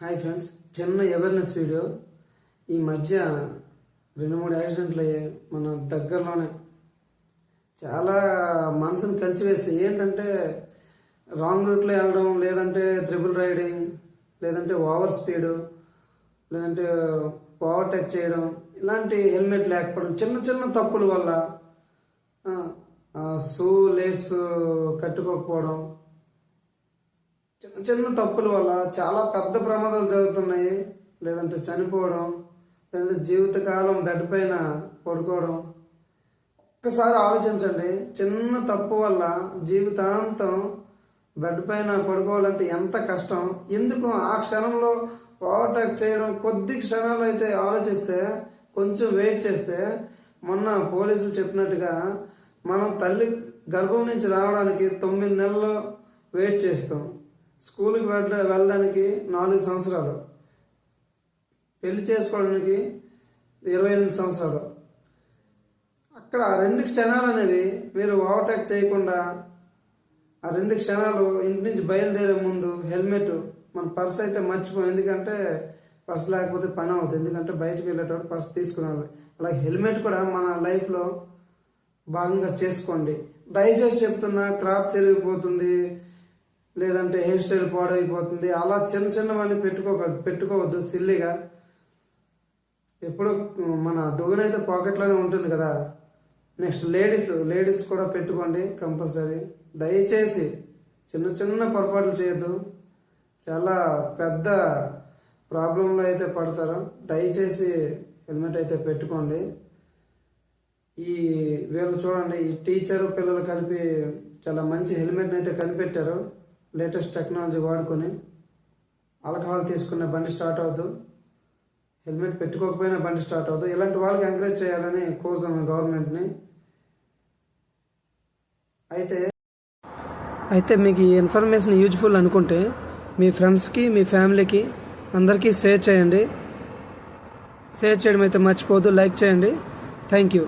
Hi friends చిన్న awareness video ఈ మధ్య రెండు మూడు యాక్సిడెంట్లు అయ్యాయి. మన దగ్గరలోనే. చాలా మనసుని కలిసివేసి ఏంటంటే రాంగ్ రూట్లో వెళ్ళడం లేదంటే త్రిబుల్ రైడింగ్ లేదంటే ఓవర్ స్పీడు లేదంటే ఓవర్టేక్ చేయడం ఇలాంటి హెల్మెట్ లేకపోవడం చిన్న చిన్న తప్పుల వల్ల షూ లేస్ కట్టుకోకపోవడం చిన్న చిన్న తప్పుల వల్ల చాలా పెద్ద ప్రమాదాలు జరుగుతున్నాయి. లేదంటే చనిపోవడం లేదంటే జీవితకాలం బెడ్ పైన పడుకోవడం. ఒక్కసారి ఆలోచించండి. చిన్న తప్పు వల్ల జీవితాంతం బెడ్ పైన పడుకోవాలంటే ఎంత కష్టం. ఎందుకు ఆ క్షణంలో ఓవర్టేక్ చేయడం? కొద్ది క్షణాలు అయితే ఆలోచిస్తే కొంచెం వెయిట్ చేస్తే మొన్న పోలీసులు చెప్పినట్టుగా మనం తల్లి గర్భం నుంచి రావడానికి తొమ్మిది నెలలు వెయిట్ చేస్తాం. స్కూల్కి వెళ్ళ వెళ్ళడానికి నాలుగు సంవత్సరాలు. పెళ్ళి చేసుకోవడానికి ఇరవై ఎనిమిది సంవత్సరాలు. అక్కడ ఆ రెండు క్షణాలు అనేవి మీరు ఓవర్టేక్ చేయకుండా ఆ రెండు క్షణాలు ఇంటి నుంచి బయలుదేరే ముందు హెల్మెట్ మన పర్స్ అయితే మర్చిపోయి ఎందుకంటే పర్స్ లేకపోతే పని అవుతుంది ఎందుకంటే బయటకు వెళ్ళేటప్పుడు పర్స్ తీసుకున్నాను అలాగే హెల్మెట్ కూడా మన లైఫ్లో భాగంగా చేసుకోండి. దయచేసి చెప్తున్నా క్రాప్ చెరిగిపోతుంది. లేదంటే హెయిర్ స్టైల్ పాడైపోతుంది. అలా చిన్న చిన్నవన్నీ పెట్టుకోక పెట్టుకోవద్దు సిల్లిగా. ఎప్పుడు మన దువ్వెనైతే పాకెట్లోనే ఉంటుంది కదా. నెక్స్ట్ లేడీస్ లేడీస్ కూడా పెట్టుకోండి కంపల్సరీ. దయచేసి చిన్న చిన్న పొరపాట్లు చేయొద్దు. చాలా పెద్ద ప్రాబ్లంలో అయితే పడతారు. దయచేసి హెల్మెట్ అయితే పెట్టుకోండి. ఈ వీళ్ళు చూడండి ఈ టీచర్ పిల్లలు కలిపి చాలా మంచి హెల్మెట్ని అయితే కనిపెట్టారు. లేటెస్ట్ టెక్నాలజీ వాడుకొని ఆల్కహాల్ తీసుకున్న బండి స్టార్ట్ అవ్వదు హెల్మెట్ పెట్టుకోకపోయినా బండి స్టార్ట్ అవ్వదు ఇలాంటి వాళ్ళకి ఎంకరేజ్ చేయాలని కోరుతున్నాను గవర్నమెంట్ని. అయితే అయితే మీకు ఈ ఇన్ఫర్మేషన్ యూజ్ఫుల్ అనుకుంటే మీ ఫ్రెండ్స్కి మీ ఫ్యామిలీకి అందరికీ షేర్ చేయండి. షేర్ చేయడం అయితే మర్చిపోదు లైక్ చేయండి. Thank you.